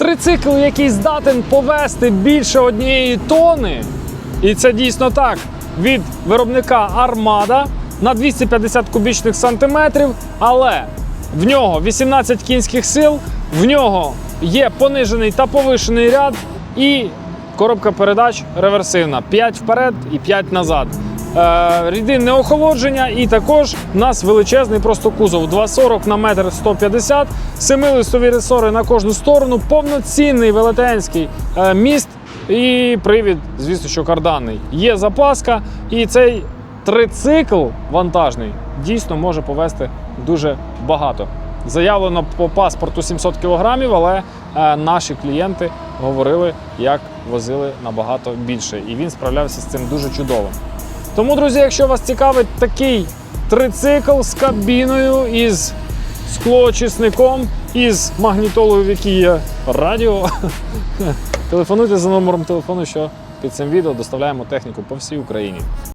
Трицикл, який здатен повести більше однієї тони, і це дійсно так, від виробника Армада на 250 кубічних сантиметрів, але в нього 18 кінських сил, в нього є понижений та повишений ряд і коробка передач реверсивна. 5 вперед і 5 назад. Е, рідинне охолодження, і також у нас величезний просто кузов 2,40 на метр 150, 7-листові ресори на кожну сторону, повноцінний велетенський е, міст і привід, звісно, що карданний. Є запаска, і цей трицикл вантажний дійсно може повести дуже багато. Заявлено по паспорту 700 кг, але е, наші клієнти говорили, як возили набагато більше, і він справлявся з цим дуже чудово. Тому, друзі, якщо вас цікавить такий трицикл з кабіною, із склоочисником, із магнітолою, в якій є радіо, телефонуйте за номером телефону, що під цим відео доставляємо техніку по всій Україні.